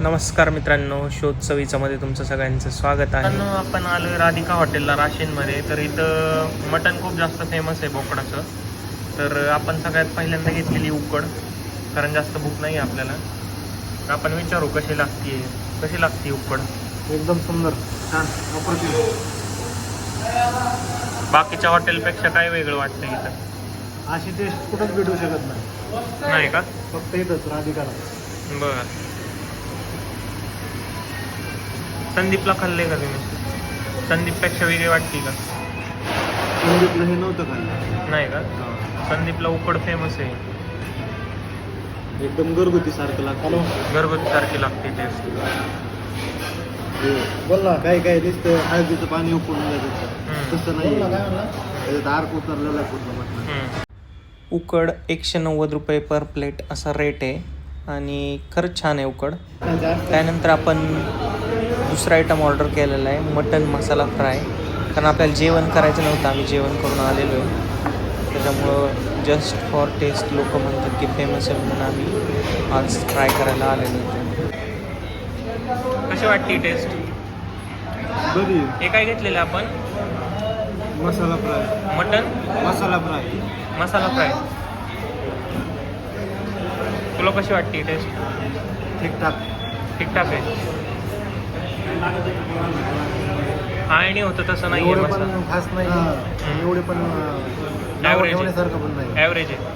नमस्कार मित्रांनो शोध चवीचामध्ये तुमचं सगळ्यांचं स्वागत आहे. आपण आलो राधिका हॉटेलला राशीनमध्ये. तर इथं मटण खूप जास्त फेमस आहे बोकडाचं. तर आपण सगळ्यात पहिल्यांदा घेतलेली उकड कारण जास्त भूक नाही आहे आपल्याला. तर आपण विचारू कशी लागते कशी लागते उकड? एकदम सुंदर. छान. अप्रतिम बाकीच्या हॉटेलपेक्षा काय वेगळं वाटतं इथं? अशी टेस्ट कुठंच भेटू शकत नाही. नाही का? फक्त इथंच राधिकाला. बर. संदीपला खाल्ले का तुम्ही? संदीपपेक्षा वेगळी वाटते का? संदीपला हे नव्हतं खाल्लं. नाही का? संदीपला उकड फेमस आहे. एकदम घरगुती सारखं लागतं. घरगुती सारखी लागते टेस्ट बोल ना काय काय नुसतं हळदीचं पाणी उकळून द्यायचं हम्म. तसं नाही त्याच्यात अर्क उतरलेला पूर्ण. उकड एकशे नव्वद रुपये पर प्लेट असा रेट आहे. आणि खरंच छान आहे उकड. त्यानंतर आपण दुसरा आयटम ऑर्डर केलेला आहे मटन मसाला फ्राय कारण आपल्याला जेवण करायचं नव्हतं आम्ही जेवण करून आलेलो आहे. त्याच्यामुळं जस्ट फॉर टेस्ट लोक म्हणतात की फेमस आहे म्हणून आम्ही आज ट्राय करायला आलेलो होतो कशी वाटते टेस्ट बरी. हे काय घेतलेलं आपण? Masala fry mutton? Masala fry masala fry तुला कशी वाटते टेस्ट ठीकठाक. ठीकठाक आहे. आणि होतं तसं नाही आहे एवढं मसाला पण खास नाही. एवढे पण. ठेवण्यासारखं पण नाही. ॲव्हरेज आहे.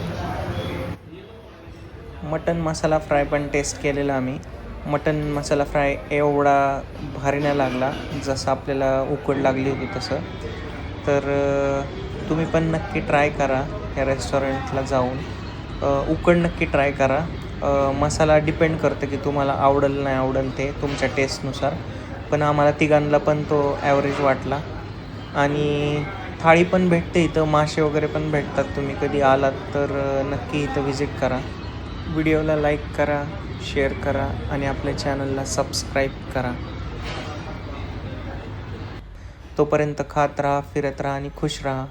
मटन मसाला फ्राय पण टेस्ट केलेला आम्ही. मटन मसाला फ्राय एवढा भारी नाही लागला जसं आपल्याला उकड लागली होती तसं. तर तुम्ही पण नक्की ट्राय करा या रेस्टॉरंटला जाऊन. उकड नक्की ट्राय करा. मसाला डिपेंड करतं की तुम्हाला आवडेल नाही आवडेल ते तुमच्या टेस्टनुसार पण आम्हाला तिघांना पण तो ॲव्हरेज वाटला. आणि थाळी पण भेटते इथं मासे वगैरे पण भेटतात. तुम्ही कधी आलात तर नक्की इथं व्हिजिट करा. व्हिडिओला लाईक करा शेअर करा आणि आपल्या चॅनलला सबस्क्राईब करा. तोपर्यंत खात राहा फिरत राहा आणि खुश राहा.